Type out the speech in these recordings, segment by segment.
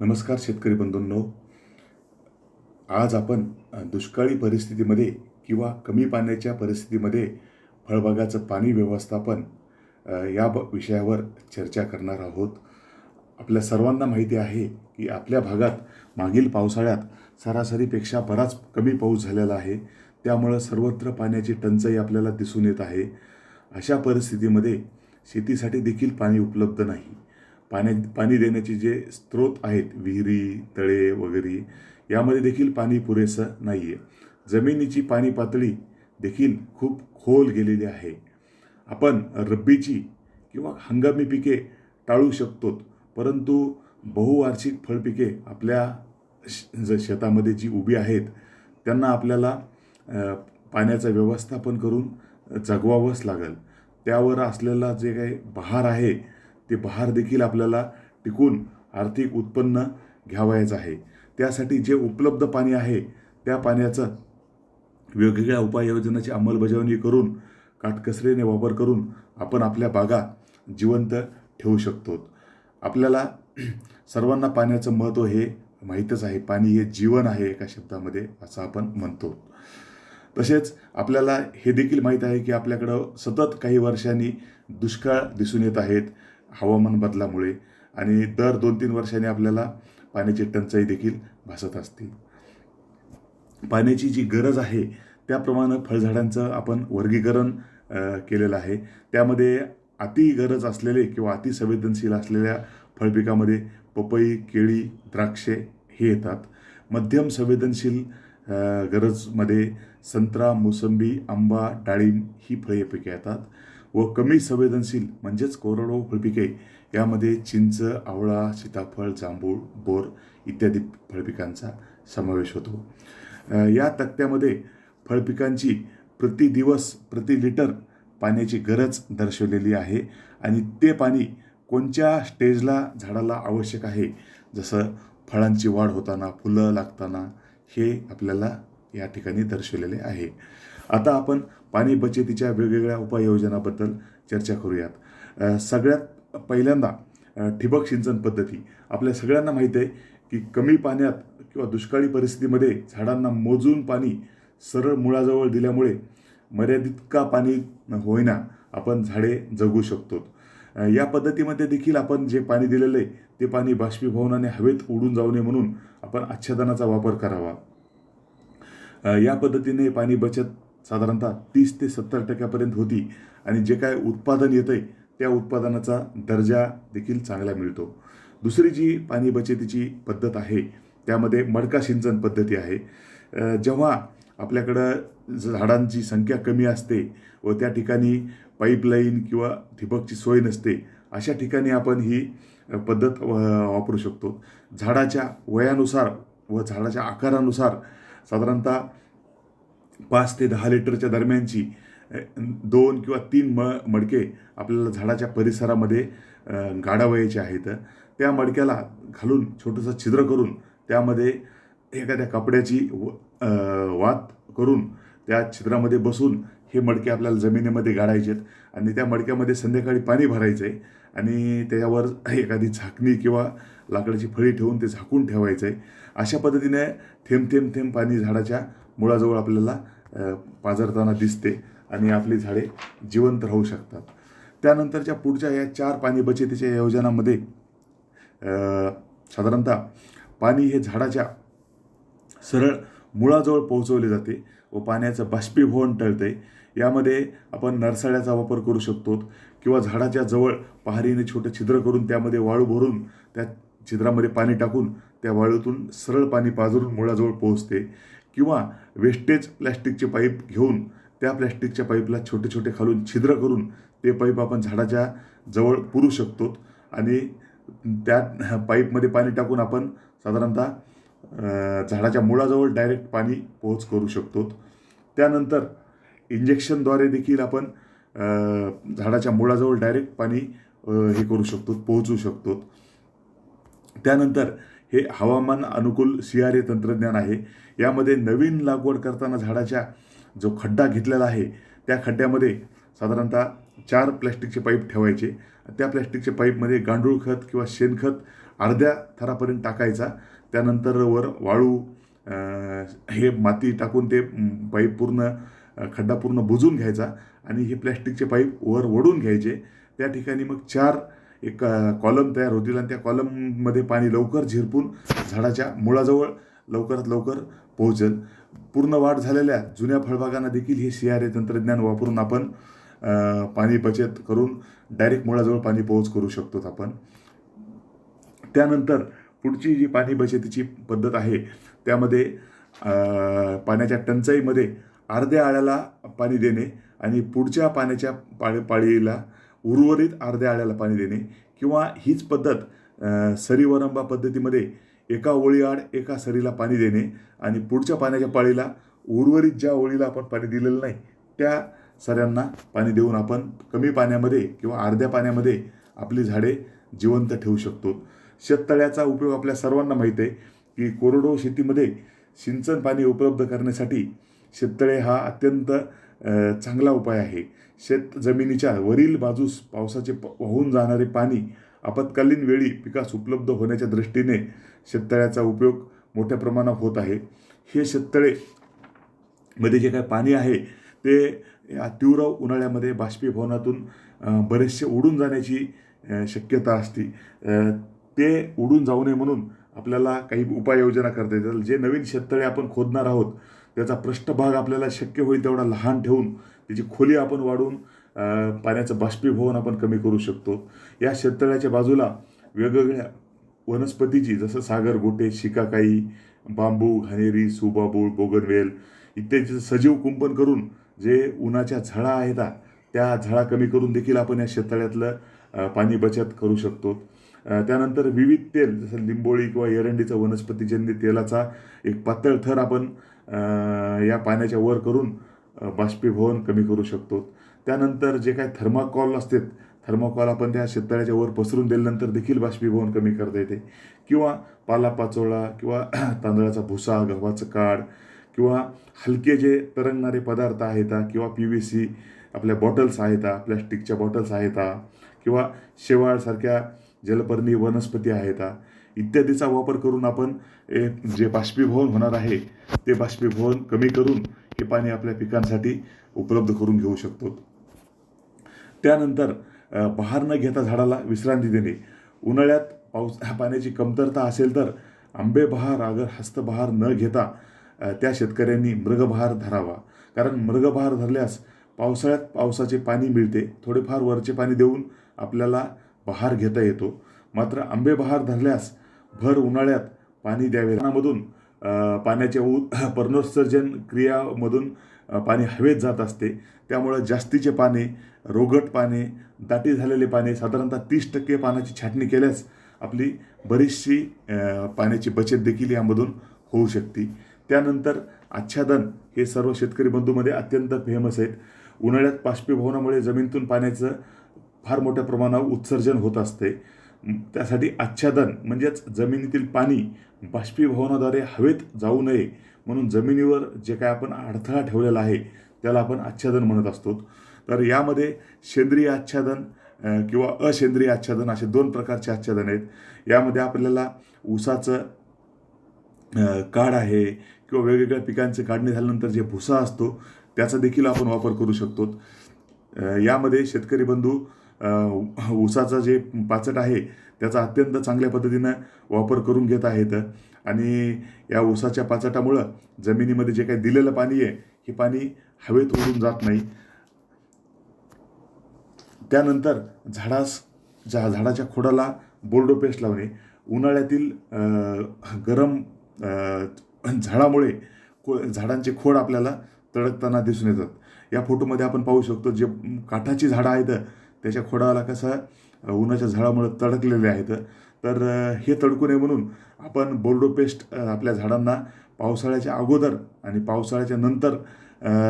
नमस्कार शेतकरी बंधूंनो. आज आपण दुष्काळी परिस्थितीमध्ये किंवा कमी पाण्याच्या परिस्थितीमध्ये फळबागाचं पाणी व्यवस्थापन या ब विषयावर चर्चा करणार आहोत. आपल्या सर्वांना माहिती आहे की आपल्या भागात मागील पावसाळ्यात सरासरीपेक्षा बराच कमी पाऊस झालेला आहे. त्यामुळं सर्वत्र पाण्याची टंचाई आपल्याला दिसून येत आहे. अशा परिस्थितीमध्ये शेतीसाठी देखील पाणी उपलब्ध नाही. पाण्या पाणी देण्याचे जे स्रोत आहेत विहिरी तळे वगैरे यामध्ये देखील पाणी पुरेसं नाही आहे जमिनीची पाणी पातळी देखील खूप खोल गेलेली आहे. आपण रब्बीची किंवा हंगामी पिके टाळू शकतो परंतु बहुवार्षिक फळपिके आपल्या श- ज शेतामध्ये जी उभी आहेत त्यांना आपल्याला पाण्याचं व्यवस्थापन करून जगवावंच लागेल. त्यावर असलेला जे काही बहार आहे ते बहार देखील आपल्याला टिकून आर्थिक उत्पन्न घ्यावायचं आहे. त्यासाठी जे उपलब्ध पाणी आहे त्या पाण्याचं वेगवेगळ्या उपाययोजनाची अंमलबजावणी करून काटकसरीने वापर करून आपण आपल्या बागा जिवंत ठेवू शकतो. आपल्याला सर्वांना पाण्याचं महत्त्व हे माहीतच आहे. पाणी हे जीवन आहे एका शब्दामध्ये असं आपण म्हणतो. तसेच आपल्याला हे देखील माहीत आहे की आपल्याकडं सतत काही वर्षांनी दुष्काळ दिसून येत आहेत. हवामान बदलामुळे आणि दर दोन तीन वर्षांनी आपल्याला पाण्याची टंचाई देखील भासत असते. पाण्याची जी गरज आहे त्याप्रमाणे फळझाडांचं आपण वर्गीकरण केलेलं आहे. त्यामध्ये अति गरज असलेले किंवा अतिसंवेदनशील असलेल्या फळपिकामध्ये पपई केळी द्राक्षे हे येतात. मध्यम संवेदनशील गरजमध्ये संत्रा मोसंबी आंबा डाळिंब ही फळे पिके येतात. व कमी संवेदनशील म्हणजेच कोरडवाहू फळपिके यामध्ये चिंच आवळा सीताफळ जांभूळ बोर इत्यादी फळपिकांचा समावेश होतो. या तक्त्यामध्ये फळपिकांची प्रति दिवस प्रति लिटर पाण्याची गरज दर्शवलेली आहे आणि ते पाणी कोणत्या स्टेजला झाडाला आवश्यक आहे जसं फळांची वाढ होताना फुलं लागताना हे आपल्याला या ठिकाणी दर्शवलेले आहे. आता आपण पाणी बचतीच्या वेगवेगळ्या उपाययोजनाबद्दल चर्चा करूयात. सगळ्यात पहिल्यांदा ठिबक सिंचन पद्धती. आपल्या सगळ्यांना माहीत आहे की कमी पाण्यात किंवा दुष्काळी परिस्थितीमध्ये झाडांना मोजून पाणी सरळ मुळाजवळ दिल्यामुळे मर्यादित का पाणी होईना आपण झाडे जगू शकतो. या पद्धतीमध्ये देखील आपण जे पाणी दिलेलं आहे ते पाणी बाष्पीभवनाने हवेत उडून जाऊ नये म्हणून आपण आच्छादनाचा वापर करावा. या पद्धतीने पाणी बचत साधारणतः तीस ते सत्तर टक्क्यापर्यंत होती. आणि जे काय उत्पादन येतं आहे त्या उत्पादनाचा दर्जा देखील चांगला मिळतो. दुसरी जी पाणी बचतीची पद्धत आहे त्यामध्ये मडका सिंचन पद्धती आहे. जेव्हा आपल्याकडं झाडांची संख्या कमी असते व त्या ठिकाणी पाईपलाईन किंवा ठिबकची सोय नसते अशा ठिकाणी आपण ही पद्धत व- वापरू शकतो. झाडाच्या वयानुसार व झाडाच्या आकारानुसार साधारणतः पाच ते दहा लिटरच्या दरम्यानची दोन किंवा तीन म मडके आपल्याला झाडाच्या परिसरामध्ये गाडावयाचे आहेत. त्या मडक्याला घालून छोटंसं छिद्र करून त्यामध्ये एखाद्या कपड्याची व- वात करून त्या छिद्रामध्ये बसून हे मडके आपल्याला जमिनीमध्ये गाडायचे आहेत आणि त्या मडक्यामध्ये संध्याकाळी पाणी भरायचं आहे आणि त्याच्यावर एखादी झाकणी किंवा लाकडाची फळी ठेवून ते झाकून ठेवायचं आहे अशा पद्धतीने थेंब थेंब थेंब पाणी झाडाच्या मुळाजवळ आपल्याला पाजरताना पाझरताना दिसते आणि आपली झाडे जिवंत राहू शकतात. त्यानंतरच्या पुढच्या या चार पाणी बचतीच्या योजनामध्ये साधारणतः पाणी हे झाडाच्या सरळ मुळाजवळ पोहोचवले जाते व पाण्याचं बाष्पीभवन टळते. यामध्ये आपण नरसाळ्याचा वापर करू शकतो किंवा झाडाच्या जवळ पहारीने छोटं छिद्र करून त्यामध्ये वाळू भरून त्या छिद्रामध्ये पाणी टाकून त्या वाळूतून सरळ पाणी पाझरून मुळाजवळ पोहोचते. किंवा वेस्टेज प्लॅस्टिकचे पाईप घेऊन त्या प्लॅस्टिकच्या पाईपला छोटे छोटे खालून छिद्र करून ते पाईप आपण झाडाच्या जवळ पुरू शकतो. आणि त्या पाईपमध्ये पाणी टाकून आपण साधारणतः झाडाच्या मुळाजवळ डायरेक्ट पाणी पोहोच करू शकतो. त्यानंतर इंजेक्शनद्वारे देखील आपण झाडाच्या मुळाजवळ डायरेक्ट पाणी हे करू शकतो पोहोचू शकतो. त्यानंतर हे हवामान अनुकूल सी आर ए तंत्रज्ञान आहे. यामध्ये नवीन लागवड करताना झाडाच्या जो खड्डा घेतलेला आहे त्या खड्ड्यामध्ये साधारणतः चार प्लॅस्टिकचे पाईप ठेवायचे. त्या प्लॅस्टिकच्या पाईपमध्ये गांडूळ खत किंवा शेणखत अर्ध्या थरापर्यंत टाकायचा. त्यानंतर वर वाळू हे माती टाकून ते पाईप पूर्ण खड्डा पूर्ण बुजून घ्यायचा आणि हे प्लॅस्टिकचे पाईप वर ओढून घ्यायचे. त्या ठिकाणी मग चार एक कॉलम तयार होतील आणि त्या कॉलममध्ये पाणी लवकर झिरपून झाडाच्या मुळाजवळ लवकरात लवकर पोहोचेल. पूर्ण वाढ झालेल्या जुन्या फळबागांना देखील हे सी आर ए तंत्रज्ञान वापरून आपण पाणी बचत करून डायरेक्ट मुळाजवळ पाणी पोहोच करू शकतो आपण. त्यानंतर पुढची जी पाणी बचतीची पद्धत आहे त्यामध्ये पाण्याच्या टंचाईमध्ये अर्ध्या आळ्याला पाणी देणे आणि पुढच्या पाण्याच्या पाळी पाळीला उर्वरित अर्ध्या आळ्याला पाणी देणे किंवा हीच पद्धत सरीवरंबा पद्धतीमध्ये एका ओळीआड एका सरीला पाणी देणे आणि पुढच्या पाण्याच्या पाळीला उर्वरित ज्या ओळीला आपण पाणी दिलेलं नाही त्या सऱ्यांना पाणी देऊन आपण कमी पाण्यामध्ये किंवा अर्ध्या पाण्यामध्ये आपली झाडे जिवंत ठेवू शकतो. शेततळ्याचा उपयोग आपल्या सर्वांना माहीत आहे की कोरडो शेतीमध्ये सिंचन पाणी उपलब्ध करण्यासाठी शेततळे हा अत्यंत चांगला उपाय आहे. शेत जमिनीच्या वरील बाजूस पावसाचे प- वाहून जाणारे पाणी आपत्कालीन वेळी पिकास उपलब्ध होण्याच्या दृष्टीने शेततळ्याचा उपयोग मोठ्या प्रमाणात होत आहे. हे शेततळे मध्ये जे काय पाणी आहे ते या तीव्र उन्हाळ्यामध्ये बाष्पीभवनातून बरेचसे उडून जाण्याची शक्यता असते. ते उडून जाऊ नये म्हणून आपल्याला काही उपाययोजना करता येतात. जे नवीन शेततळे आपण खोदणार आहोत त्याचा पृष्ठभाग आपल्याला शक्य होईल तेवढा लहान ठेवून त्याची खोली आपण वाढवून पाण्याचं बाष्पीभवन आपण कमी करू शकतो. या शेततळ्याच्या बाजूला वेगवेगळ्या वनस्पतीची जसं सागर गोटे शिकाकाई बांबू घाणेरी सुबाबूळ बोगनवेल इत्यादीचं सजीव कुंपण करून जे उन्हाच्या झळा आहेत त्या झळा कमी करून देखील आपण या शेततळ्यातलं पाणी बचत करू शकतो. त्यानंतर विविध तेल जसं लिंबोळी किंवा एरंडीचं वनस्पतीजन्य तेलाचा एक पातळ थर आपण या पाण्याच्या वर करून बाष्पीभवन कमी करू शकतो. त्यानंतर जे काही थर्माकॉल असतात थर्माकॉल आपण त्या शेततळ्याच्या वर पसरून दिल्यानंतर देखील बाष्पीभवन कमी करता येते. किंवा पालापाचोळा किंवा तांदळाचा भुसा गव्हाचं काड किंवा हलके जे तरंगणारे पदार्थ आहेत किंवा पी व्ही सी आपल्या बॉटल्स आहेत प्लॅस्टिकच्या बॉटल्स आहेत किंवा शेवाळसारख्या जलपर्णी वनस्पती आहेत इत्यादीचा वापर करून आपण जे बाष्पीभवन होणार आहे ते बाष्पीभवन कमी करून हे पाणी आपल्या पिकांसाठी उपलब्ध करून घेऊ शकतो. त्यानंतर बहार न घेता झाडाला विश्रांती देणे. उन्हाळ्यात पाऊस पाण्याची कमतरता असेल तर आंबे बहार अगर हस्तबहार न घेता त्या शेतकऱ्यांनी मृगबहार धरावा. कारण मृगबहार धरल्यास पावसाळ्यात पावसाचे पाणी मिळते. थोडेफार वरचे पाणी देऊन आपल्याला बहार घेता येतो. मात्र आंबे बहार धरल्यास भर उन्हाळ्यात पाणी द्यावे. मधून पाण्याच्या उ पर्णोत्सर्जन क्रियामधून पाणी हवेत जात असते. त्यामुळं जास्तीचे पाणी रोगट पाणी दाटी झालेले पाणी साधारणतः तीस टक्के पाण्याची छाटणी केल्यास आपली बरीचशी पाण्याची बचत देखील यामधून होऊ शकते. त्यानंतर आच्छादन हे सर्व शेतकरी बंधूमध्ये अत्यंत फेमस आहेत. उन्हाळ्यात बाष्पीभवनामुळे जमिनीतून पाण्याचं फार मोठ्या प्रमाणावर उत्सर्जन होत असते. त्यासाठी आच्छादन म्हणजेच जमिनीतील पाणी बाष्पीभवनाद्वारे हवेत जाऊ नये म्हणून जमिनीवर जे काय आपण अडथळा ठेवलेला आहे त्याला आपण आच्छादन म्हणत असतो. तर यामध्ये सेंद्रिय आच्छादन किंवा असेंद्रिय आच्छादन असे दोन प्रकारचे आच्छादन आहेत. यामध्ये आपल्याला ऊसाचं काढ आहे किंवा वेगवेगळ्या पिकांचे काढणी झाल्यानंतर जे भुसा असतो त्याचा देखील आपण वापर करू शकतो. यामध्ये शेतकरी बंधू ऊसाचं जे पाचट आहे त्याचा अत्यंत चांगल्या पद्धतीनं वापर करून घेत आहेत. आणि या ऊसाच्या पाचटामुळं जमिनीमध्ये जे काही दिलेलं पाणी आहे हे पाणी हवेत उडून जात नाही. त्यानंतर झाडास झा झाडाच्या खोडाला बोर्डो पेस्ट लावणे उन्हाळ्यातील गरम झाडामुळे को झाडांचे खोड आपल्याला तडकताना दिसून येतात. या फोटोमध्ये आपण पाहू शकतो जे काठाची झाडं आहेत त्याच्या खोडाला कसं उन्हाच्या झाडामुळे तडकलेले आहेत. तर हे तडकू नये म्हणून आपण बोर्डो पेस्ट आपल्या झाडांना पावसाळ्याच्या अगोदर आणि पावसाळ्याच्या नंतर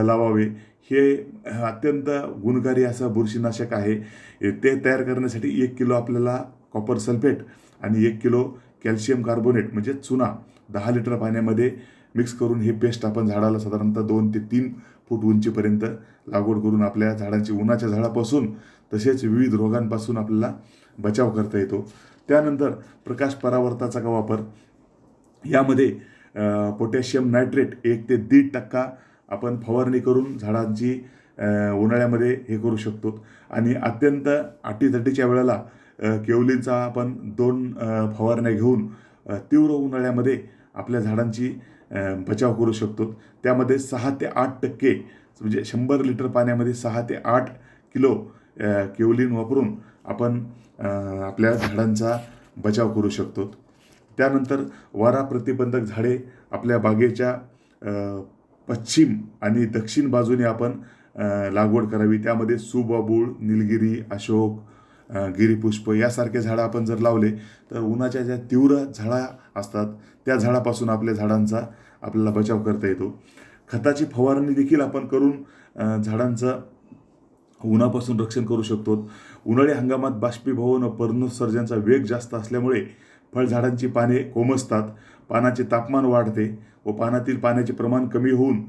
लावावे. हे अत्यंत गुणकारी असं बुरशीनाशक आहे. ते तयार करण्यासाठी एक किलो आपल्याला कॉपर सल्फेट आणि एक किलो कॅल्शियम कार्बोनेट म्हणजे चुना दहा लिटर पाण्यामध्ये मिक्स करून हे पेस्ट आपण झाडाला साधारणतः दोन ते तीन फूट उंचीपर्यंत लागवड करून आपल्या झाडांची उन्हाच्या झाडापासून तसेच विविध रोगांपासून आपल्याला बचाव करता येतो. त्यानंतर प्रकाश परावर्ताचा का वापर? यामध्ये पोटॅशियम नायट्रेट एक ते दीड टक्का आपण फवारणी करून झाडांची उन्हाळ्यामध्ये हे करू शकतो. आणि अत्यंत अटीतटीच्या वेळेला केवलींचा आपण दोन फवारण्या घेऊन तीव्र उन्हाळ्यामध्ये आपल्या झाडांची बचाव करू शकतो. त्यामध्ये सहा ते आठ टक्के म्हणजे शंभर लिटर पाण्यामध्ये सहा ते आठ किलो केवलिन वापरून आपण आपल्या झाडांचा बचाव करू शकतो. त्यानंतर वारा प्रतिबंधक झाडे आपल्या बागेच्या पश्चिम आणि दक्षिण बाजूने आपण लागवड करावी. त्यामध्ये सुबाबूळ निलगिरी अशोक गिरीपुष्प यासारखे झाडं आपण जर लावले तर उन्हाच्या ज्या तीव्र झाडा असतात त्या झाडापासून आपल्या झाडांचा आपल्याला बचाव करता येतो. खताची फवारणी देखील आपण करून झाडांचं उन्हापासून रक्षण करू शकतो. उन्हाळी हंगामात बाष्पीभवन व पर्णोत्सर्जनचा वेग जास्त असल्यामुळे फळझाडांची पाने कोमसतात पानाचे तापमान वाढते व पानातील पाण्याचे प्रमाण कमी होऊन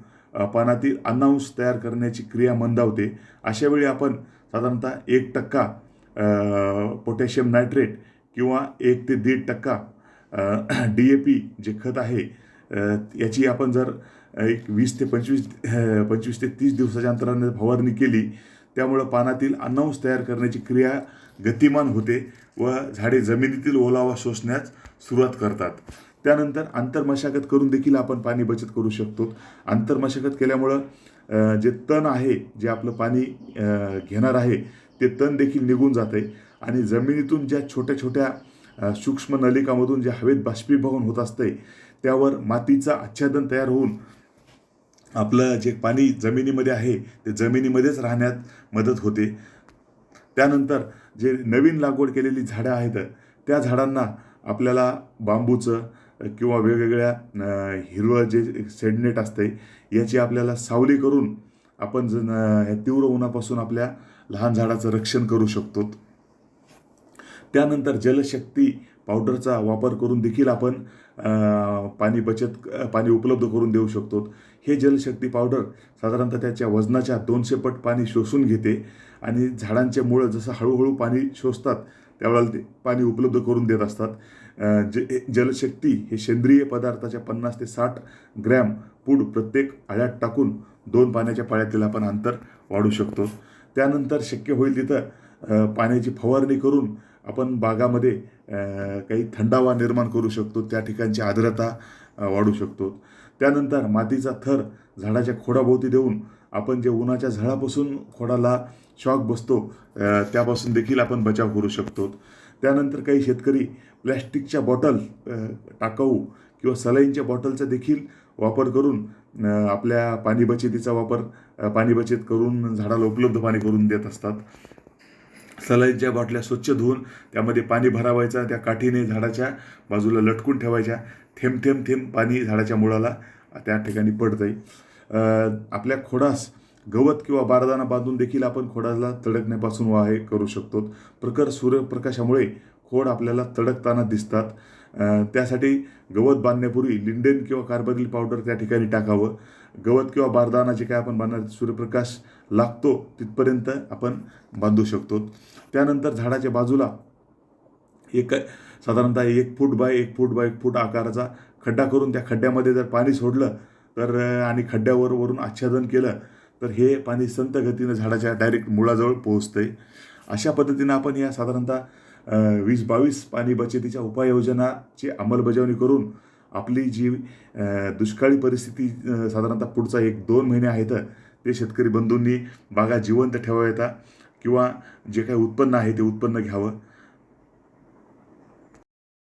पानातील अन्नांश तयार करण्याची क्रिया मंदावते. अशावेळी आपण साधारणतः एक टक्का पोटॅशियम नायट्रेट किंवा एक ते दीड टक्का डी ए पी जे खत आहे याची आपण जर एक वीस ते पंचवीस पंचवीस ते तीस दिवसाच्या अंतराने फवारणी केली त्यामुळं पानातील अन्नांश तयार करण्याची क्रिया गतिमान होते व झाडे जमिनीतील ओलावा शोषण्यास सुरुवात करतात. त्यानंतर आंतरमशागत करून देखील आपण पाणी बचत करू शकतो. आंतरमशागत केल्यामुळं जे तण आहे जे आपलं पाणी घेणार आहे ते तण देखील निघून जाते. आणि जमिनीतून ज्या छोट्या छोट्या सूक्ष्म नलिकामधून जे हवेत बाष्पीभवन होत असते त्यावर मातीचा आच्छादन तयार होऊन आपलं जे पाणी जमिनीमध्ये आहे ते जमिनीमध्येच राहण्यात मदत होते. त्यानंतर जे नवीन लागवड केलेली झाडं आहेत त्या झाडांना आपल्याला बांबूचं किंवा वेगवेगळ्या हिरवं जे सेडनेट असते याची आपल्याला सावली करून आपण ज न- ह्या तीव्र उन्हापासून आपल्या लहान झाडाचं रक्षण करू शकतो. त्यानंतर जलशक्ती पावडरचा वापर करून देखील आपण पाणी बचत पाणी उपलब्ध करून देऊ शकतो. हे जलशक्ती पावडर साधारणतः त्याच्या वजनाच्या दोनशे पट पाणी शोषून घेते आणि झाडांचे मुळं जसं हळूहळू पाणी शोषतात त्यावेळेला ते पाणी उपलब्ध करून देत असतात. जे जलशक्ती हे सेंद्रिय पदार्थाच्या पन्नास ते साठ ग्रॅम पूड प्रत्येक आळ्यात टाकून दोन पाण्याच्या पाळ्यातील आपण अंतर वाढू शकतो. त्यानंतर शक्य होईल तिथं पाण्याची फवारणी करून आपण बागामध्ये काही थंडावा निर्माण करू शकतो. त्या ठिकाणची आर्द्रता वाढू शकतो. त्यानंतर मातीचा थर झाडाच्या खोडाभोवती देऊन आपण जे उन्हाच्या झळापासून खोडाला शॉक बसतो त्यापासून देखील आपण बचाव करू शकतो. त्यानंतर काही शेतकरी प्लॅस्टिकच्या बॉटल टाकाऊ किंवा सलाईनच्या बॉटलचा देखील वापर करून आपल्या पाणी बचतीचा वापर पाणी बचत करून झाडाला उपलब्ध पाणी करून देत असतात. सलाईनच्या बाटल्या स्वच्छ धुवून त्यामध्ये पाणी भरावायचा त्या काठीने झाडाच्या बाजूला लटकून ठेवायच्या. थेंब थेंब थेंब पाणी झाडाच्या मुळाला त्या ठिकाणी पडतंय. आहे आपल्या खोडास गवत किंवा बारदाना बांधून देखील आपण खोडाला तडकण्यापासून वाहे करू शकतो. प्रखर सूर्यप्रकाशामुळे खोड आपल्याला तडकताना दिसतात. त्यासाठी गवत बांधण्यापूर्वी लिंडेन किंवा कार्बनिल पावडर त्या ठिकाणी टाकावं. गवत किंवा बारदाना जे काय आपण बांधणार सूर्यप्रकाश लागतो तिथपर्यंत आपण बांधू शकतो. त्यानंतर झाडाच्या बाजूला एक साधारणतः एक फूट बाय एक फूट बाय एक फूट आकाराचा खड्डा करून त्या खड्ड्यामध्ये जर पाणी सोडलं तर आणि खड्ड्यावर वरून आच्छादन केलं तर हे पाणी संत गतीनं झाडाच्या डायरेक्ट मुळाजवळ पोहोचतंय. अशा पद्धतीनं आपण या साधारणतः वीस बावीस पाणी बचतीच्या उपाययोजनाची अंमलबजावणी करून आपली जी दुष्काळी परिस्थिती साधारणतः पुढचा एक दोन महिने आहेत ते शेतकरी बंधूंनी बागा जिवंत ठेवाव्यात किंवा जे काही उत्पन्न आहे ते उत्पन्न घ्यावं.